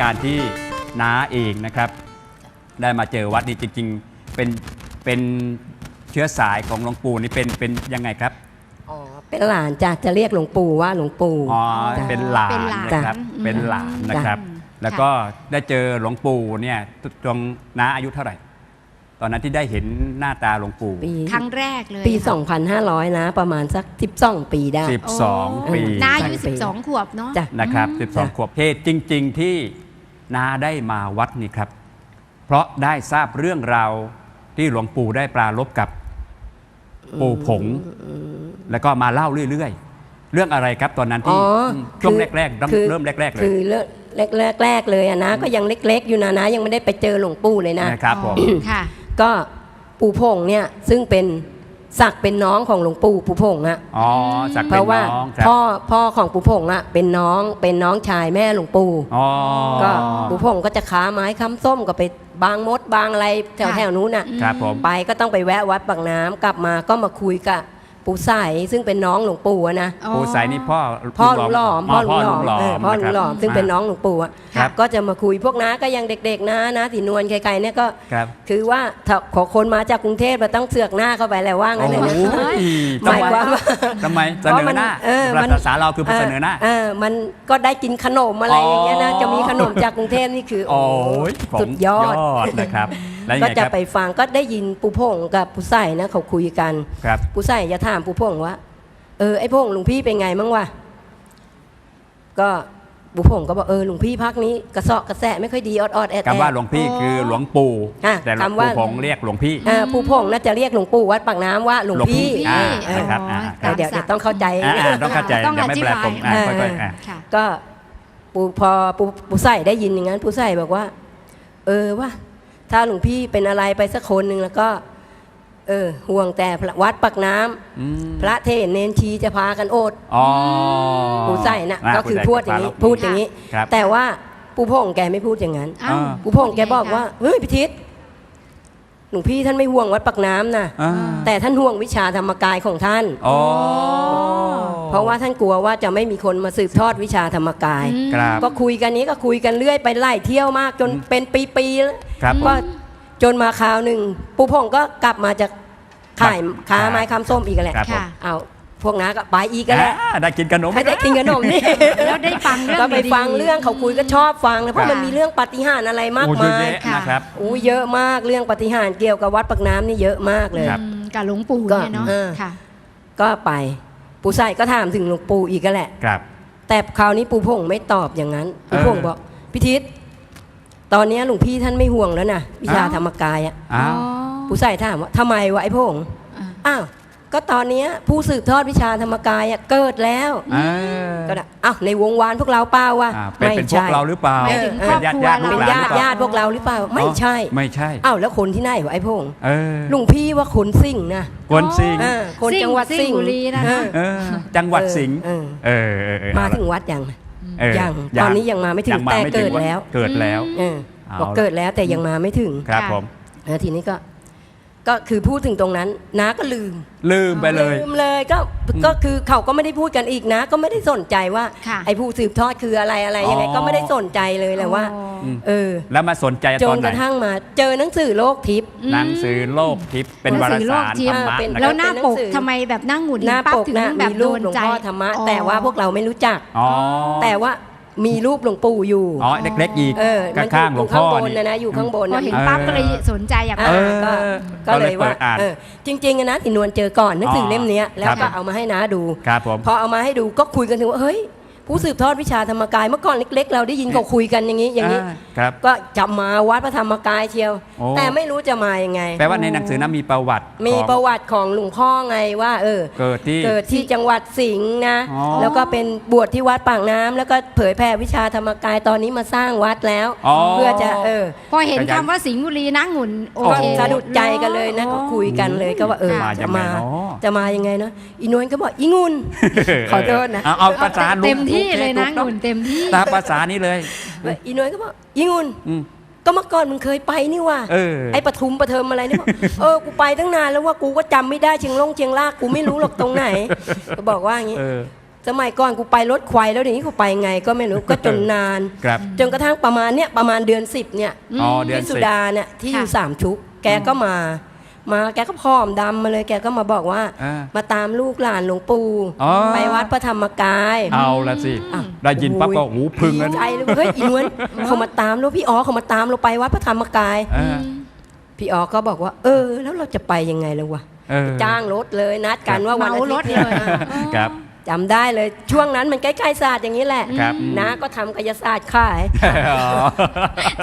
การที่น้าเองนะครับ ได้มาเจอวัดนี้จริง ๆ เป็นเป็นเชื้อสายของหลวงปู่นี่เป็นเป็นยังไงครับ อ๋อ เป็นหลานจ้ะจะเรียกหลวงปู่ว่าหลวงปู่อ๋อ จ้ะ เป็นหลานเป็นหลานนะครับ อืมเป็นหลานนะครับ จ้ะ แล้วก็ได้เจอหลวงปู่เนี่ยตรงน้าอายุเท่าไหร่ ตอนนั้นที่ได้เห็นหน้าตาหลวงปู่ ปีครั้งแรกเลยปี ค่ะ2,500 นะ ประมาณสัก 12 ปีได้12ปี น้าอายุปี12 ขวบเนาะ จ้ะ นะครับ อืม 12 ขวบเหตุจริง ๆ ที่ นาได้มาวัดนี่ครับ เพราะได้ทราบเรื่องราวที่หลวงปู่ได้ปรารบกับปู่ผง แล้วก็มาเล่าเรื่อยๆ เรื่องอะไรครับตอนนั้นอ๋ที่อช่วงคือแรกๆเริ่มคือเริ่มแรกๆเลยคือเริ่มแรกๆแรกๆเลยอะนะก็ยังเล็ก ๆ อยู่นะนะยังไม่ได้ไปเจอหลวงปู่เลยนะนะครับผมอ๋อค่ะก็ปู่พงเนี่ยซึ่งเป็น ศักดิ์เป็นน้องของหลวงปู่ปู่พงอะอ๋อสักเพเป็นราะว่าน้องครับพ่อพ่อของปู่พงอะเป็นน้องเป็นน้องชายแม่หลวงปู่อ๋อก็ปู่พงก็จะค้าไม้ค้ำส้มก็ไปบางมดบางอะไรแถวค่ะ แถวนู้นน่ะครับผม ไปก็ต้องไปแวะวัดปากน้ำกลับมาก็มาคุยกับปู่ใสซึ่งเป็นน้องหลวงปู่อะนะปู่สายนี่พ่อพ่อลุงหลอมพ่อลุงหลอมหลอเออมพ่อลุงหลอมะครับซึ่งเป็นน้องหลวงปู่อะ ครับก็จะมาคุยพวกน้าก็ยังเด็ก ๆ นะนะสีนวลใครๆเนี่ยก็ครับคือว่าถ้าขอคนมาจากกรุงเทพมาต้องเสือกหน้าเข้าไปแหละว่างั้นเลยนะโอ้ยหมายความว่าทำไมเสนอหน้าเออมันภาษาเราคือเสนอหน้า เออมันก็ได้กินขนมอะไรอย่างเงี้ยนะอ๋อ จะมีขนมจากกรุงเทพนี่คือโอ้ยสุดยอด นะครับ แล้วยังก็ไงจะครับ ไปฟังก็ได้ยินปู่พงกับปู่ใส่นะเขาคุยกันครับ ปู่ใส่จะถามปู่พงว่า เออไอ้พงหลวงพี่เป็นไงมั่งวะก็ ปู่พงก็บอกเออหลวงพี่พักนี้กระเซาะกระแสะไม่ค่อยดีออดออดๆแอดแอคำว่าดหลวงพี่คือหลวงปู่ อะแต่หลวงคำว่า ปู่ผงเรียกหลวงพี่ อ่าปู่พงน่าจะเรียกหลวงปู่วัดปากน้ำว่าหลวงพี่อ่าเออ นะครับอ่าเออเดี๋ยวเดี๋ยวต้องเข้าใจ อ่าอ่าต้องเข้าใจต้องเดี๋ยวไม่เป็นไรอธิบายผมอ่าเออค่อยๆอ่า ค่ะ ก็ปู่พอปู่ปู่ใส่ได้ยินอย่างนั้นปู่ใส่บอกว่า เออว่า ถ้าหลวงพี่เป็นอะไรไปสักคนหนึ่งแล้วก็ เออห่วงแต่พระวัดปักน้ำอืมพระเทศน์เนนชีจะพากันโอดอ๋อปู่ใส่นะาก็คือปู่พูดใส่อย่างนี้ครับพูดอย่างนี้ ครับ แต่ว่าปู่พงแกไม่พูดอย่างนั้น อ้าว อ่า ปู่พงแกบอกว่าเฮ้ยพิทิศหลวงพี่ท่านไม่ห่วงวัดปักน้ำนะอ่าแต่ท่านห่วงวิชาธรรมกายของท่าน อ๋อเพราะว่าท่านกลัวว่าจะไม่มีคนมาสืบทอดวิชาธรรมกายอืมครับ ก็คุยกันนี้ก็คุยกันเรื่อยไปไล่เที่ยวมากจนเป็นปีๆแล้วครับ ก็ จนมาคราวหนึ่งปู่พงก็กลับมาจากขายครับค้าไม้คำส้มอีกแหละครับผมค่ะเอาพวกน้าก็ไปอีกกันแหละอ่าได้กินขนม ให้ได้กินขนมนี่แล้วได้ฟังเรื่องก็ไปดีๆ ฟังเรื่องเขาคุยก็ชอบฟังเลยเพครัราะบมันมีเรื่องปาฏิหาริย์อะไรมากโอ้เยอะมายแยะค่ะ นะครับ อู้เยอะมากเรื่องปาฏิหาริย์เกี่ยวกับวัดปักน้ำนี่เยอะมากเลย ครับ อืมกับหลวงปู่เนี่ยเนาะก็เออ ค่ะ ก็ไปปู่ใส่ก็ถามถึงหลวงปู่อีกก็แหละ ครับ แต่คราวนี้ปู่พงไม่ตอบอย่างนั้นปู่พงเออบอกพิทิศ ตอนนี้หลวงพี่ท่านไม่ห่วงแล้วนะวิชาอ้าว ธรรมกายอะอ้าวปู่ใส่ถามว่าทำไมวะไอ้พงอ่าอ้าวก็ตอนนี้ผู้สืบทอดวิชาธรรมกายอะเกิดแล้วอ่าก็ได้อ้าวในวงวานพวกเราเปล่าวะอ่าเป็นเป็นพวกเราหรือเปล่าหมายถึงเออครอบครัวเป็นเป็นญาติญาติหรือเปล่าญาติพวกเราหรือเปล่าไม่ใช่ไม่ใช่อ้าวแล้วคนที่ไหนวะไอ้พงเออหลวงพี่ว่าคนสิ่งห์นะกวนสิงห์เออคนจังหวัดสิ่สิ่งงห์ห์บุรีนะเออเออจังหวัดสิงห์เออ เออเออเออมาเอละ ถึงวัดยัง เออยังตอนนี้ยังมาไม่ถึงยังมาแต่ไม่เกิถึดงแล้ว เกิดแล้วเออเอาบอกเกิดแล้วแต่ยังมาไม่ถึงครับค่ะผม แล้วทีนี้ก็ ก็คือพูดถึงตรงนั้นน้าก็ลืมลืมไปเลย ลืมเลยก็ก็คือเขาก็ไม่ได้พูดกันอีกนะ ก็ไม่ได้สนใจว่า ค่ะไอ้ผู้สืบทอดคืออะไรอะไรยังไงอ๋อ ก็ไม่ได้สนใจเลยแหละว่า อ๋อ เออแล้วมาสนใจจตอนนไหกนระทั่งมาเจอหนังสือโลกทิพย์ หนังสือโลกทิพย์เป็นหนัวางรสือโลสากรทิพย์ธรรมะเป็นนะแล้ควรับหน้าเป็นหนัปงกสือทำไมแบบหน้าหงุดหหงิดน้าปั๊บปกถึงนะแบมีบโดรูปนหลวงใจพ่อธรรมะ แต่ว่าพวกเราไม่รู้จัก อ๋อ แต่ว่า มีรูปหลวงปู่อยู่อ๋อเล็กๆอีกเออข้มันางๆหลวงพ่อข้างบนนี่นะนะอยู่ข้างบนพอนะเห็นปั๊บก็เลยสนใจอยากอ่ามาเออก็ก็เลยว่าก็เลยเปิดอ่านเออจริงๆอะนะที่นวลเจอก่อนหนังสือออเล่มเนี้ยแล้วครัก็บเอามาให้น้าดูครับผมพอเอามาให้ดูก็คุยกันถึงว่าเฮ้ย ผู้สืบทอดวิชาธรรมกายเมื่อก่อนเล็ก ๆ เราได้ยินเขาคุยกันอย่างนี้อย่างนี้ อ่าครับก็จะมาวัดพระธรรมกายเชียว โอ้ แต่ไม่รู้จะมายังไง แปลว่าในหนังสือนั้นมีประวัติมีของประวัติของหลวงพ่อไงว่า เออ เกิดที่ เกิดที่จังหวัดสิงห์นะ อ๋อแล้วก็เป็นบวชที่วัดปากน้ำแล้วก็เผยแผ่วิชาธรรมกายตอนนี้มาสร้างวัดแล้ว อ๋อ เพื่อจะเออพอเห็นขยัน คำว่าสิงห์บุรีนะหงุนโอก็เคสะดุดใจกันเลยนะก็คุยกันเลยก็ว่าเออมาจะยังไงมาเนาะจะมายังไงเนาะอีนวลก็บอกอีงุนขอโทษนะ เอาเอาภาษาลุงเต็มที่เลยนะถูกหต้องงุนเต็มที่ตามภาษานี้เลยอีนวลก็บอกอีงุนอืมก็เมื่อก่อนมึงเคยไปนี่ว่าเออไอ้ปทุมปะเทิมอะไรนี่บอกเออกูไปตั้งนานแล้วว่ากูก็จำไม่ได้เชียงลงเชียงรากกูไม่รู้หรอกตรงไหน ก็บอกว่าอย่างนี้เออสสมัยก่อนกูไปรถควายแล้วเดี๋ยวนี้กูไปไงก็ไม่รู้ก็จนนานครับจนกระทั่งประมาณเนี้ยประมาณเดือนสิบเนี่ยอ๋อเดือนพี่สุสิบดาเนี่ยที่อยู่ค่ะสามชุกแกก็มา มาแกก็พร้อมดำมาเลยแกก็มาบอกว่า อ่ามาตามลูกหลานหลวงปู่อ๋อ ไปวัดพระธรรมกาย เอาละสิอะได้ยินปั๊บก็หูพึ่งแล้วดีใจเลยเฮ้ยอีนวลเขามาตามแล้วพี่อ๋อเขามาตามเราไปวัดพระธรรมกายเออพี่อ๋อก็บอกว่า เออ แล้วเราจะไปยังไงล่ะวะเออ จ้างรถเลยนัดกันว่าวันเหมาอาทิรตถย์เนี่ยเลย ครับ จำได้เลยช่วงนั้นมันใกล้ๆศาสตร์อย่างนี้แหละครับ นะก็ทำกายศาสตร์ขาย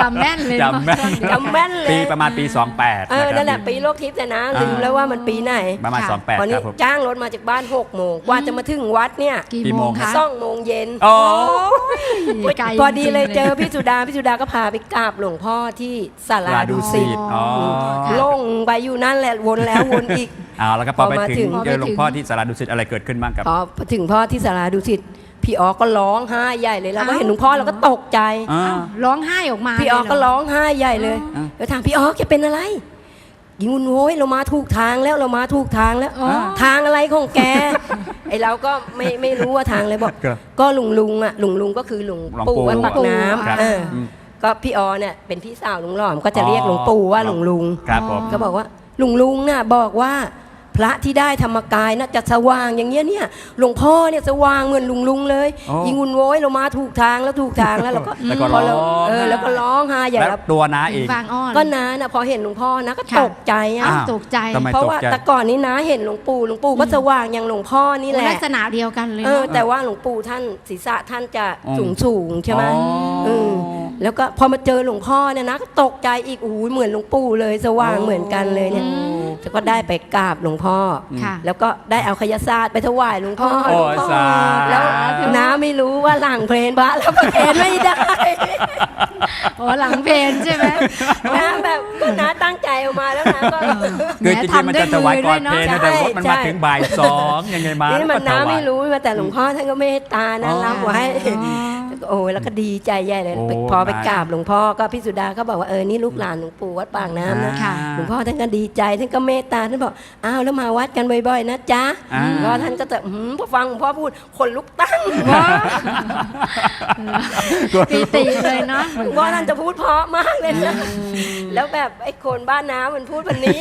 จำแม่นเลยจำแม่น จำแม่นเลยปีประมาณปี 28เออนั่นแหละปีโลกทิพย์แต่นะลืมแล้วว่ามันปีไหนประมาณ ค่ะ 28พอคนี้รับผม จ้างรถมาจากบ้าน6โมงกว่าจะมาถึงวัดเนี่ยกี่กี่โมโมงงคะ สองโมงเย็นอ๋อไกลพอดีเลยจริงๆเจอพี่สุดาพี่สุดาก็พาไปกราบหลวงพ่อที่ศาลาลาดูดูสิสิตอ๋อค่ะลงไปอยู่นั่นแหละวนแล้ววนอีก เอาแล้วก็พอไปพอมาถึถึง งเจอหลวงพ่อที่สาราดุสิตอะไรเกิดขึ้นบ้างครับ พอถึงพ่อที่ศาลาดูสิตพี่อ๋อก็ร้องไห้ใหญ่เลยเราก็อ้าวเห็นหลวงพ่อเราก็ตกใจ อ่า อ้าวร้องไห้ออกมาพี่อ๋อเลยเหก็ร้องไห้ใหญ่เลยอ่า แล้วถามพี่อ๋อแกเป็นอะไรยิงุนโว้ยเรามาถูกทางแล้วเรามาถูกทางแล้วอ๋อทางอะไรของแก ไอเราก็ไม่ไม่รู้ว่าทางเลยบอก ครับก็ลุงลุงอะลุงลุงก็คือลุงหลวงปู่ปู่วัดปากน้ครับำเอออม ก็พี่อ๋อเนี่ยเป็นพี่สาวลุงหลอมก็จะเรียกอ๋อหลวงปู่ว่าหลวงลุง ครับผม ก็บอกว่าลุงลุงน่ะบอกว่า พระที่ได้ธรรมกายน่าจะสว่างอย่างเงี้ยเนี่ยหลวงพ่อเนี่ยสว่างเหมือนลุงลุงเลยอ๋อยิงุนโว้ยเรามาถูกทางแล้วถูกทางแล้วเราก็แล้วก็พอเราร้องเออแล้วก็ร้องไห้ใหญ่แล้วแล้วตัวน้าถึเองงฟางอ้อน ก็น้าน่ะพอเห็นหลวงพ่อนะก็ค่ะ ตกใจอะอ้าวอ้าวตกใจทำไม เพราะว่าตกใจ แต่ก่อนนี้นะเห็นหลวงปู่หลวงปู่ก็สว่างอย่างหลวงพ่อนี่แหลัละกษณะเดียวกันเลยเออเนาะแต่ว่าหลวงปู่ท่านศีรษะท่านจะอืมสูงสูงๆใช่ไหมอ๋อเออแล้วก็พอมาเจอหลวงพ่อเนี่ยนะก็ตกใจอีกโอ้ยเหมือนหลวงปู่เลยสว่างเหมือนกันเลยเนี่ยแล้ว ก็ได้ไปกราบหลวงพ่ออค่ะแล้วก็ได้เอาคยศาสตร์ไปถวายหลวงพ่อโอ้หลวงพ่อสาธุ แล้วน้าไม่รู้ว่าหลังเพลนพระแล้วเพลนไม่ได้ โอ้หลังเพลนใช่ไหมนะแบบก็น้าตั้งใจออกมาแล้วนะก็ คือจริงๆมันจะถวายก่อนเพลงนะแต่รถมันมาใช่ถึงบ่ายสองยังไงมานี่มันแล้วก็น้าถวาย ไม่รู้มาแต่หลวงพ่อท่านก็เมตตานะอ๋อ รับไว้ โอ้ยแล้วก็ดีใจใหญ่เลย โอ้พอไปตายกราบหลวงพ่อก็พี่สุดาก็บอกว่าเออนี่ลูกหลานหลวงปู่วัดปากน้ำนะค่ะหลวงพ่อท่านก็ดีใจท่านก็เมตตาท่านบอกอ้าวแล้วมาวัดกันบ่อยๆนะจ๊ะอ่าหลวงพ่อท่านก็จะอืมพอฟังหลวงพ่อพูดคนลุกตั้งว้าปีติเลยเนาะ หลวงพ่อท่านจะพูดเพราะมากเลยนะแล้วแบบไอ้คนบ้านน้ำมันพูดวันนี้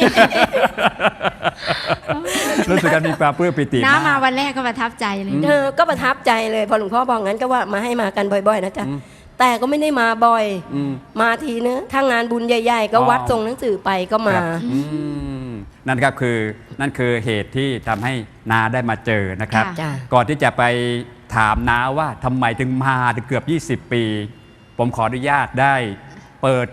รู้สึกกันมีปลาเพื่อปิติน้ามากวันแรกก็ประทับใจเลย เออก็ประทับใจเลย พอหลวงพ่อบอกงั้นก็ว่ามาให้มากันบ่อยๆนะจ๊ะแต่ก็ไม่ได้มาบ่อยอืมมาทีนึงถ้างานบุญใหญ่ ๆ ก็อ๋อวัดส่งหนังสือไปก็มาครับอืมนั่นครับคือนั่นคือเหตุที่ทำให้นาได้มาเจอนะครับค่ะจ้ะก่อนที่จะไปถามน้าว่าทำไมถึงมาถึงเกือบ 20 ปี ผมขออนุญาตได้เปิด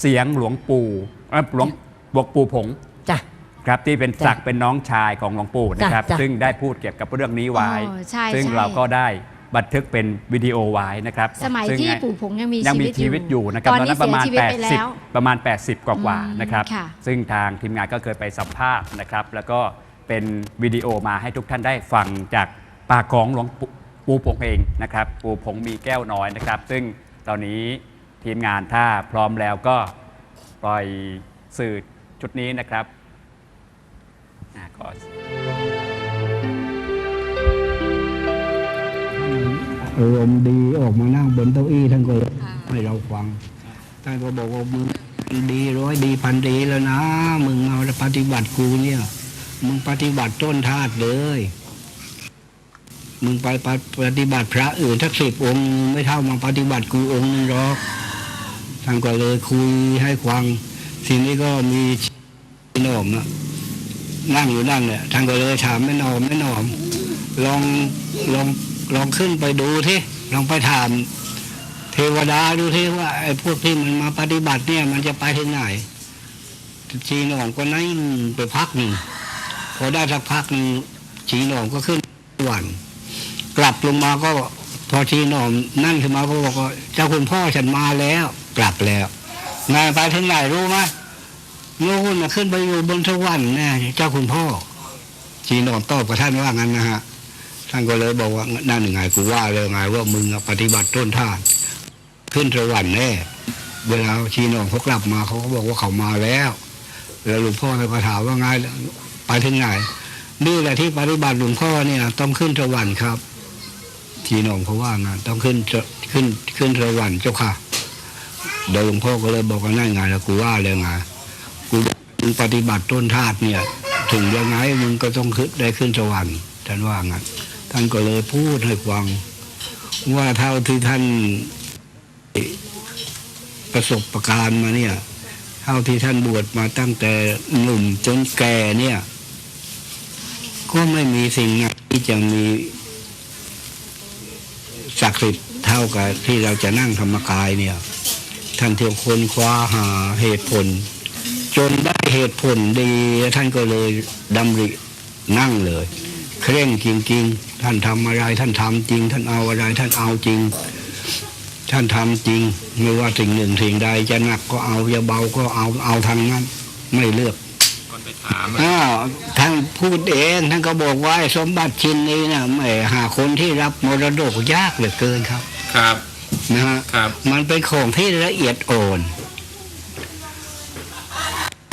เสียงหลวงปู่เอ่อหลวงบวกปู่ผงจ้ะครับที่เป็นจ้ะศักดิ์เป็นน้องชายของหลวงปู่นะครับจ้ะจ้ะซึ่งได้พูดเกี่ยวกับเรื่องนี้ไว้อ๋อใช่ซึ่งใช่เราก็ได้ บันทึกเป็นวิดีโอไว้นะครับสมัยซึ่งที่ปู่ผงยังมียังชีมีวิตชีวิตอยู่นะครับตอนนี้นั้นประมาณเสียชีวิตไปแล้ว 80 ประมาณ 80 กว่าอืมๆนะครับ ค่ะ ซึ่งทางทีมงานก็เคยไปสัมภาษณ์นะครับ แล้วก็เป็นวิดีโอมาให้ทุกท่านได้ฟังจากปากของหลวงปู่ปู่ผงเองนะครับ ปู่ผงมีแก้วน้อยนะครับ ซึ่งตอนนี้ทีมงานถ้าพร้อมแล้วก็ปล่อยสื่อชุดนี้นะครับอ่าขอ อารมณ์ดีออกมานั่งบนเก้าอี้ท่านก็ให้เราฟังท่านก็บอกว่ามึงดีร้อยดีพันดีแล้วนะ มึงมาปฏิบัติกูเนี่ย มึงปฏิบัติต้นธาตุเลย มึงไปปฏิบัติพระอื่นทักสิบองค์ไม่เท่ามาปฏิบัติกูองค์นึงหรอกท่านก็เลยคุยให้ฟังทีนี้ก็มีหนอมอะนั่งอยู่นั่นเนี่ยท่านก็เลยถามแม่หนอมแม่หนอม ลองลอง ลองขึ้นไปดูที่ลองไปถาม เทวดาดูที่ว่าไอ้พวกที่มันมาปฏิบัติเนี่ย มันจะไปถึงไหนชีหนองก็นั่งไปพักหนึ่งพอได้สักพักหนึ่งชีหนองก็ขึ้นสวรรค์กลับลงมาก็พอชีหนองนั่นขึ้นมาก็บอกว่าเจ้าคุณพ่อฉันมาแล้ว กลับแล้วนายไปถึงไหนรู้ไหมนู่นน่ะขึ้นไปอยู่บนสวรรค์แน่เจ้าคุณพ่อชีหนองตอบกับท่านว่างั้นนะฮะ ท่านก็เลยบอกว่านั่นไงกูว่าเลยไงว่ามึงปฏิบัติต้นท่านขึ้นสวรรค์แน่เวลาชีนองเขากลับมาเขาก็บอกว่าเขามาแล้ว แล้วหลวงพ่อก็ถามว่าไงไปถึงไหนนี่แหละที่ปฏิบัติหลวงพ่อเนี่ย ต้องขึ้นสวรรค์ครับพี่น้องเขาว่างั้นต้องขึ้นขึ้นขึ้นสวรรค์เจ้าค่ะโดยหลวงพ่อก็เลยบอกว่านั่นไงแล้วกูว่าเลยไงกูมึงปฏิบัติต้นธาตุเนี่ย ถึงยังไงมึงก็ต้องขึ้นได้ขึ้นสวรรค์ท่านว่างั้น ท่านก็เลยพูดให้ฟัง ว่าเท่าที่ท่านประสบประการมาเนี่ย เท่าที่ท่านบวชมาตั้งแต่หนุ่มจนแก่เนี่ย ก็ไม่มีสิ่งไหนที่จะมีศักดิ์สิทธิ์เท่ากับที่เราจะนั่งธรรมกายเนี่ย ท่านเที่ยวค้นคว้าหาเหตุผล จนได้เหตุผลดี ท่านก็เลยดำรินั่งเลย เคร่งจริงๆ ท่านทำอะไรท่านทำจริง ท่านเอาอะไรท่านเอาจริง ท่านทำจริง ไม่ว่าสิ่งหนึ่งสิ่งใดจะหนักก็เอาจะเบาก็เอาเอาทางนั้น ไม่เลือกคนไปถามอ้าวท่านพูดเองท่านก็บอกว่าไอ้สมบัติชิ้นนี้นะไม่หาคนที่รับมรดกยากเหลือเกินครับ ครับนะฮะครับมันเป็นของที่ละเอียดอ่อน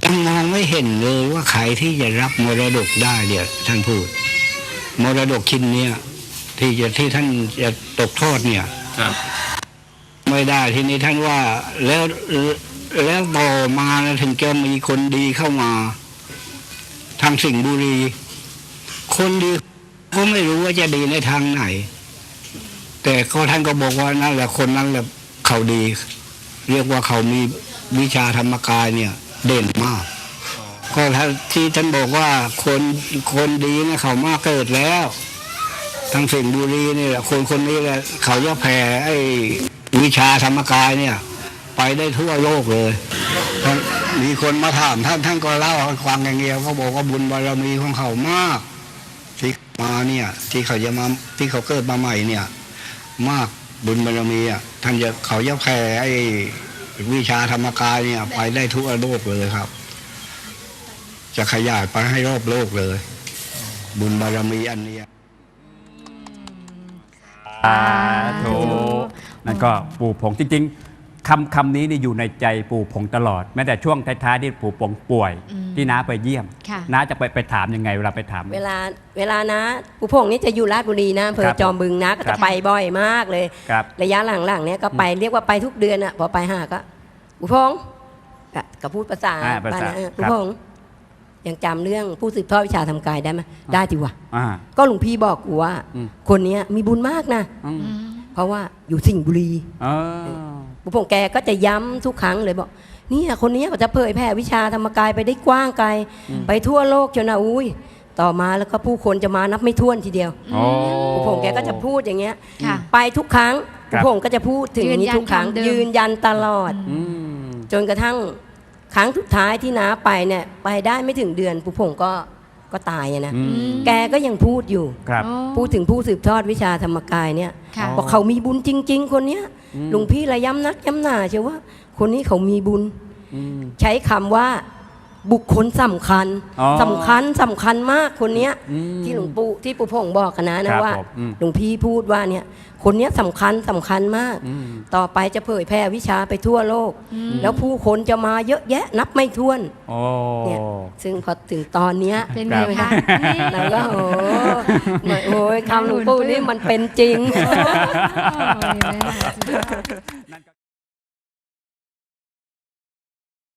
ยังมองไม่เห็นเลยว่าใครที่จะรับมรดกได้เนี่ยท่านพูด มรดกชิ้นเนี้ยที่จะที่ท่านจะตกทอดเนี่ยครับ ไม่ได้ทีนี้ท่านว่าแล้วแล้วต่อมานะถึงจะมีคนดีเข้ามา ทางสิ่งห์บุรี คนดีก็ไม่รู้ว่าจะดีในทางไหน แต่ก็ท่านก็บอกว่านั่นแหละคนนั้นแหละเขาดี เรียกว่าเขามีวิชาธรรมกายเนี่ย เด่นมาก ก็ที่ท่านบอกว่าคนคนดีนี่ยเขามาเกิดแล้วทางสิ่งบุรีนี่แหละคนคนนี้แหละเขาจะแผ่ไอ้วิชาธรรมกายเนี่ย ไปได้ทั่วโลกเลยมีคนมาถามท่านท่านก็เล่าให้ฟังอย่างเดียวเขาบอกว่าบุญบารมีของเขามาก ที่มาเนี่ย ที่เขาจะมาที่เขาเกิดมาใหม่เนี่ย มากบุญบารมีอะท่านจะเขาจะแผ่ไอ้วิชาธรรมกายเนี่ย ไปได้ทั่วโลกเลยครับ จะขยายไปให้รอบโลกเลย บุญบารมีอันเนี้ยสาธุนั่นก็ปู่ผงจริงๆคำคำนี้นี่อยู่ในใจปู่ผงตลอด แม้แต่ช่วงท้ายๆที่ปู่ผงป่วยอืมที่น้าไปเยี่ยมค่ะ น้าจะไปไปถามยังไงเวลาไปถาม เวลาเวลานะผู้พงนี่จะอยู่ราชบุรีนะอำเภคอรับจอมบึงนะก็ครัจะบ ไปบ่อยมากเลย ครับ ระยะหลังๆเนี่ยก็ไปเรียกว่าไปทุกเดือนอะพอไปหาก็ผู้พงก็ก็พูดภาษาอ่าภาษาบ้นนะเออครับผู้พง ยังจำเรื่องผู้สืบทอดวิชาทำกายได้ไหมได้ทีวะอ่า ก็หลวงพี่บอกกูว่า อืม คนเนี้ยมีบุญมากนะ อืมอืมเพราะว่าอยู่สิงห์บุรี เออ ผู้พงแกก็จะย้ำทุกครั้งเลยบอกเนี่ยคนเนี้ยจะเผยแผ่วิชาธรรมกายไปได้กว้างไกล ไปทั่วโลกจนนะอุ้ยต่อมาแล้วก็ผู้คนจะมานับไม่ถ้วนทีเดียวโอ้ ผู้พงแกก็จะพูดอย่างเงี้ยค่ะไปทุกครั้งครัผู้บพงก็จะพูดถึงอย่างนี้ยืนยันทุกครั้งคำเดิม ยืนยันตลอด อืม จนกระทั่ง ครั้งสุดท้ายที่น้าไปเนี่ยไปได้ไม่ถึงเดือนผู้พงก็ก็ตายอะนะ อืม แกก็ยังพูดอยู่ ครับโอ้พูดถึงผู้สืบทอดวิชาธรรมกายเนี่ยค่ะ บอกเขามีบุญจริง ๆ คนเนี้ยหลวงพี่ระย้ำนักย้ำหนาเชื่อว่า คนนี้เขามีบุญอืมใช้คำว่า บุคคลสำคัญอ๋อสำคัญสำคัญมากคนเนี้ยอืมที่หลวงปู่ที่ปู่พงบอกกันนะคนะรับว่าผมอืมหลวงพี่พูดว่าเนี่ยคนเนี้ยสำคัญสำคัญมาก อืม ต่อไปจะเผยแพร่วิชาไปทั่วโลก แล้วผู้คนจะมาเยอะแยะนับไม่ถ้วนโอ้ เนี่ยซึ่งพอถึงตอนเนี้ย เป็นครัไงบคะนี่เราก็โอ้โหโอ้ยคำหลวงปู่นี่มันเป็นจริง โอ้ยไม่น่าเชื่อ